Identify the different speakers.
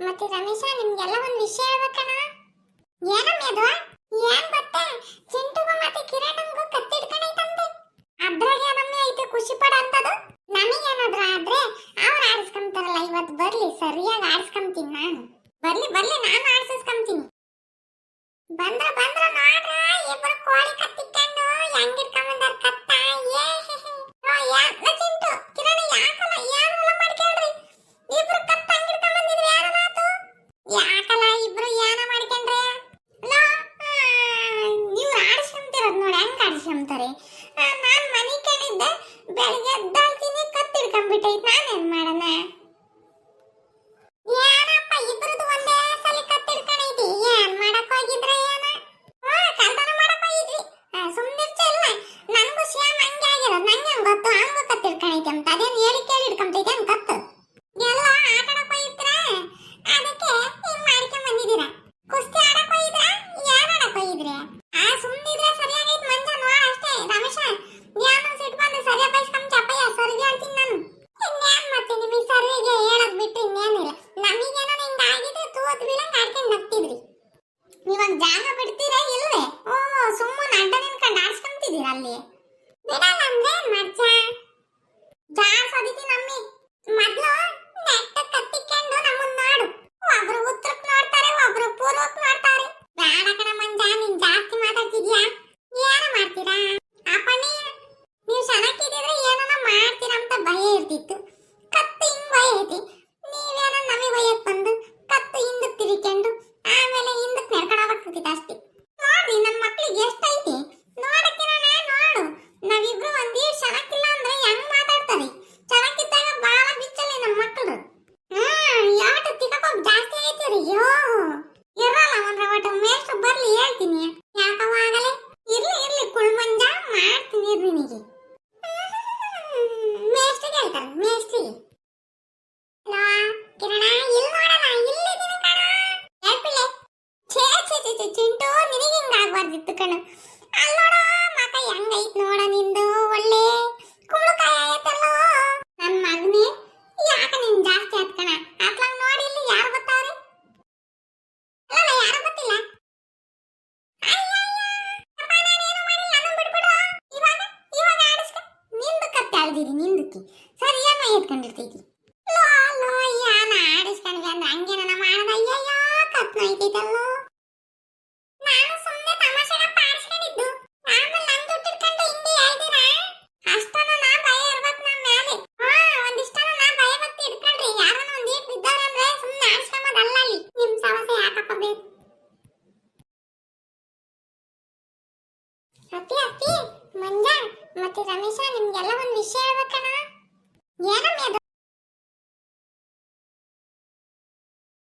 Speaker 1: ಮತ್ತೆ ರಮೇಶ, ನಿಮ್ಗೆಲ್ಲ ಒಂದು ವಿಷಯ ಹೇಳ್ಬೇಕಣ ಏನಮ್ಮ ಅದು ಏನ್ ಗೊತ್ತಾ? ಚಿಂಟುಗ ಮತ್ತೆ ಕಿರಣಂಗೂ ಕತ್ತಿಡ್ಕೊಂಡೈತಂದೆ ಅದ್ರಾಗ ಏನಮ್ಮೆ ಐತೆ ಖುಷಿ ಪಡ ಅಂತದು ನಮಗೇನಾದ್ರೂ ಆದ್ರೆ ಅವ್ರು ಆಡಿಸ್ಕೊಂತಾರಲ್ಲ ಇವತ್ತು ಬರ್ಲಿ, ಸರಿಯಾಗಿ ಆಡಿಸ್ಕೊಂತೀನಿ ನಾನು. ಬರ್ಲಿ ಬರ್ಲಿ, ನಾನು ಆಡಿಸ್ಕೊಂತೀನಿ ಅಂತಾರೆ. ನಾನು ಮನೆ ಕಡೆಯಿಂದ ಬೆಳಗ್ಗೆ ಎದ್ದಾಳ್ತೀನಿ ಕತ್ತಿಡ್ಕೊಂಡ್ಬಿಟ್ಟೈತೆ ನಾನೇನು ಮಾಡೋಣ? ಕಣ ಅಲ್ಲ ನೋಡ ಮಕ ಹೆಂಗೈತ್ ನೋಡ ನಿಂದು ಒಳ್ಳೆ ಕುಂಬಳಕಾಯಿ ಆಯ್ತಲ್ಲ? ನನ್ನ ಮಗನೇ, ಯಾಕ ನಿನ್ ಜಾಸ್ತಿ ಆಯ್ತು ಕಣ ಅತ್ಲಂಗ್ ನೋಡಿ ಇಲ್ಲಿ ಯಾರು ಬರ್ತಾವ್ರಿ ಅಲ್ಲ ಯಾರು ಗೊತ್ತಿಲ್ಲ? ನಿಂದಕ್ಕೆ ಸರಿಯಾಗಿ ಎತ್ಕೊಂಡಿರ್ತೈತಿ. ಲೋ ಲೋ ಯಾನ ಆಡಿಸ್ಕೊಂಡ್ವಿ ಅಂದ್ರೆ ಹಂಗೆ ಅತ್ತಿ ಅತ್ತಿ ಮಂಜ ಮತ್ತೆ ರಮೇಶ ನಿಮ್ಗೆಲ್ಲ ಒಂದು ವಿಷಯ ಹೇಳ್ಬೇಕಣ್ಣ. ಏನಮ್ಮ ಅದು?